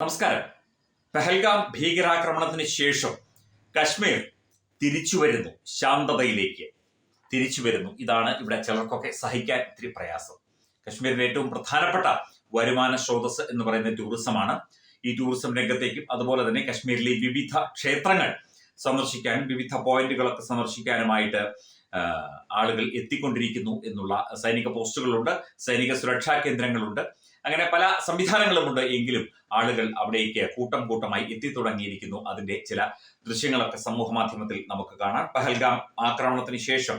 നമസ്കാരം. പെഹൽഗാം ഭീകരാക്രമണത്തിന് ശേഷം കശ്മീർ തിരിച്ചു വരുന്നു ശാന്തതയിലേക്ക്. തിരിച്ചു വരുന്നു ഇതാണ് ഇവിടെ ചിലർക്കൊക്കെ സഹിക്കാൻ ഇത്തിരി പ്രയാസം. കശ്മീരിന്റെ ഏറ്റവും പ്രധാനപ്പെട്ട വരുമാന സ്രോതസ് എന്ന് പറയുന്ന ടൂറിസമാണ്. ഈ ടൂറിസം രംഗത്തേക്കും അതുപോലെ തന്നെ കശ്മീരിലെ വിവിധ ക്ഷേത്രങ്ങൾ സന്ദർശിക്കാനും വിവിധ പോയിന്റുകളൊക്കെ സന്ദർശിക്കാനുമായിട്ട് ആളുകൾ എത്തിക്കൊണ്ടിരിക്കുന്നു എന്നുള്ള സൈനിക പോസ്റ്റുകളുണ്ട് സൈനിക സുരക്ഷാ കേന്ദ്രങ്ങളുണ്ട്. അങ്ങനെ പല സംവിധാനങ്ങളുമുണ്ട് എങ്കിലും ആളുകൾ അവിടേക്ക് കൂട്ടം കൂട്ടമായി എത്തിത്തുടങ്ങിയിരിക്കുന്നു. അതിന്റെ ചില ദൃശ്യങ്ങളൊക്കെ സമൂഹ മാധ്യമത്തിൽ നമുക്ക് കാണാം. പഹൽഗാം ആക്രമണത്തിന് ശേഷം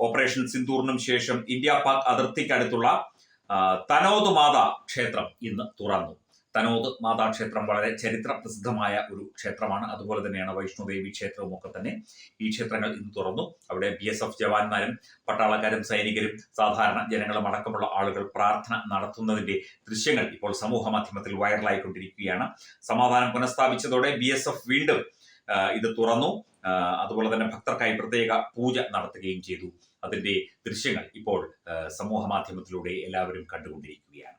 ഓപ്പറേഷൻ സിന്ദൂറിനും ശേഷം ഇന്ത്യ പാക് അതിർത്തിക്കടുത്തുള്ള ആ, തനോദ് മാതാ ക്ഷേത്രം ഇന്ന് തുറന്നു. തനോദ് മാതാ ക്ഷേത്രം വളരെ ചരിത്ര പ്രസിദ്ധമായ ഒരു ക്ഷേത്രമാണ്. അതുപോലെ തന്നെയാണ് വൈഷ്ണോദേവി ക്ഷേത്രവും ഒക്കെ തന്നെ ഈ ക്ഷേത്രങ്ങൾ ഇന്ന് തുറന്നു. അവിടെ ബി എസ് എഫ് ജവാന്മാരും പട്ടാളക്കാരും സൈനികരും സാധാരണ ജനങ്ങളും അടക്കമുള്ള ആളുകൾ പ്രാർത്ഥന നടത്തുന്നതിന്റെ ദൃശ്യങ്ങൾ ഇപ്പോൾ സമൂഹ മാധ്യമത്തിൽ വൈറലായിക്കൊണ്ടിരിക്കുകയാണ്. സമാധാനം പുനഃസ്ഥാപിച്ചതോടെ ബി എസ് എഫ് വീണ്ടും ഇത് തുറന്നു. അതുപോലെ തന്നെ ഭക്തർക്കായി പ്രത്യേക പൂജ നടത്തുകയും ചെയ്തു. അതിന്റെ ദൃശ്യങ്ങൾ ഇപ്പോൾ സമൂഹ മാധ്യമത്തിലൂടെ എല്ലാവരും കണ്ടുകൊണ്ടിരിക്കുകയാണ്.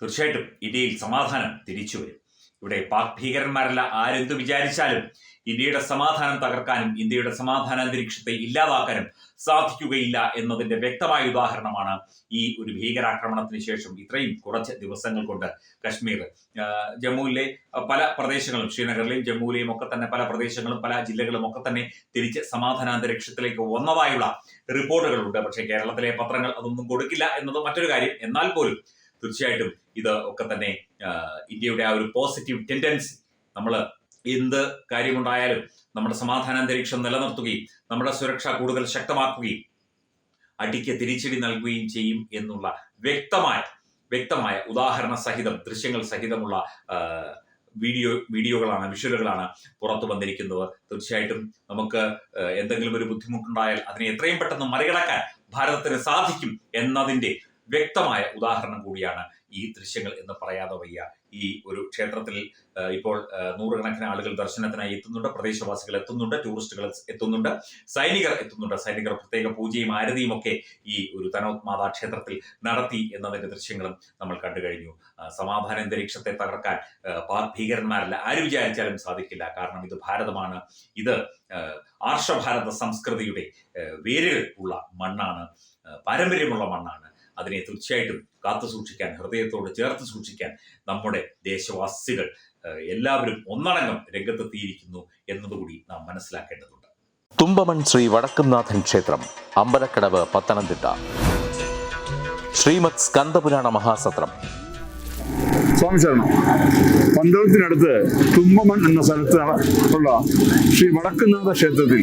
തീർച്ചയായിട്ടും ഇന്ത്യയിൽ സമാധാനം തിരിച്ചു വരും. ഇവിടെ പാക് ഭീകരന്മാരല്ല ആരെന്തു വിചാരിച്ചാലും ഇന്ത്യയുടെ സമാധാനം തകർക്കാനും ഇന്ത്യയുടെ സമാധാന അന്തരീക്ഷത്തെ ഇല്ലാതാക്കാനും സാധിക്കുകയില്ല എന്നതിന്റെ വ്യക്തമായ ഉദാഹരണമാണ് ഈ ഒരു ഭീകരാക്രമണത്തിന് ശേഷം ഇത്രയും കുറച്ച് ദിവസങ്ങൾ കൊണ്ട് കശ്മീർ. ജമ്മുവിലെ പല പ്രദേശങ്ങളും ശ്രീനഗറിലെയും ജമ്മുവിലെയും ഒക്കെ തന്നെ പല പ്രദേശങ്ങളും പല ജില്ലകളും ഒക്കെ തന്നെ തിരിച്ച് സമാധാന അന്തരീക്ഷത്തിലേക്ക് വന്നതായുള്ള റിപ്പോർട്ടുകളുണ്ട്. പക്ഷേ കേരളത്തിലെ പത്രങ്ങൾ അതൊന്നും കൊടുക്കില്ല എന്നത് മറ്റൊരു കാര്യം. എന്നാൽ പോലും തീർച്ചയായിട്ടും ഇത് ഒക്കെ തന്നെ ഇന്ത്യയുടെ ആ ഒരു പോസിറ്റീവ് ടെൻഡൻസി നമ്മൾ എന്ത് കാര്യമുണ്ടായാലും നമ്മുടെ സമാധാന അന്തരീക്ഷം നിലനിർത്തുകയും നമ്മുടെ സുരക്ഷ കൂടുതൽ ശക്തമാക്കുകയും അടിക്ക് തിരിച്ചടി നൽകുകയും ചെയ്യും എന്നുള്ള വ്യക്തമായ വ്യക്തമായ ഉദാഹരണ സഹിതം ദൃശ്യങ്ങൾ സഹിതമുള്ള വീഡിയോ വീഡിയോകളാണ് വിഷ്വലുകളാണ് പുറത്തു വന്നിരിക്കുന്നത്. തീർച്ചയായിട്ടും നമുക്ക് എന്തെങ്കിലും ഒരു ബുദ്ധിമുട്ടുണ്ടായാൽ അതിനെ എത്രയും പെട്ടെന്ന് മറികടക്കാൻ ഭാരതത്തിന് സാധിക്കും എന്നതിന്റെ വ്യക്തമായ ഉദാഹരണം കൂടിയാണ് ഈ ദൃശ്യങ്ങൾ എന്ന് പറയാതെ വയ്യ. ഈ ഒരു ക്ഷേത്രത്തിൽ ഇപ്പോൾ നൂറുകണക്കിന് ആളുകൾ ദർശനത്തിനായി എത്തുന്നുണ്ട് പ്രദേശവാസികൾ എത്തുന്നുണ്ട് ടൂറിസ്റ്റുകൾ എത്തുന്നുണ്ട് സൈനികർ എത്തുന്നുണ്ട്. സൈനികർ പ്രത്യേക പൂജയും ആരതിയും ഒക്കെ ഈ ഒരു തനോത് മാതാ ക്ഷേത്രത്തിൽ നടത്തി എന്നതിന്റെ ദൃശ്യങ്ങളും നമ്മൾ കണ്ടു കഴിഞ്ഞു. സമാധാന അന്തരീക്ഷത്തെ തകർക്കാൻ പാക് ഭീകരന്മാരല്ല ആര് വിചാരിച്ചാലും സാധിക്കില്ല. കാരണം ഇത് ഭാരതമാണ്. ഇത് ആർഷഭാരത സംസ്കൃതിയുടെ വേരുകൾ ഉള്ള മണ്ണാണ് പാരമ്പര്യമുള്ള മണ്ണാണ്. അതിനെ തീർച്ചയായിട്ടും കാത്തു സൂക്ഷിക്കാൻ ഹൃദയത്തോട് ചേർത്ത് സൂക്ഷിക്കാൻ നമ്മുടെ ദേശവാസികൾ എല്ലാവരും ഒന്നടങ്കം രംഗത്തെത്തിയിരിക്കുന്നു എന്നതുകൂടി നാം മനസ്സിലാക്കേണ്ടതുണ്ട്. തുമ്പമൺ ശ്രീ വടക്കുംനാഥൻ ക്ഷേത്രം അമ്പലക്കടവ് പത്തനംതിട്ട. ശ്രീമത് സ്കന്ദപുരാണ മഹാസത്രം. സ്വാമി ശരണം. പന്തളത്തിനടുത്ത് തുമ്പമൺ എന്ന സ്ഥലത്ത് ഉള്ള ശ്രീ വടക്കുന്നാഥ ക്ഷേത്രത്തിൽ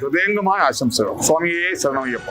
ഹൃദയംഗമായ ആശംസകൾ സ്വാമിയെ ശരണമയ്യപ്പ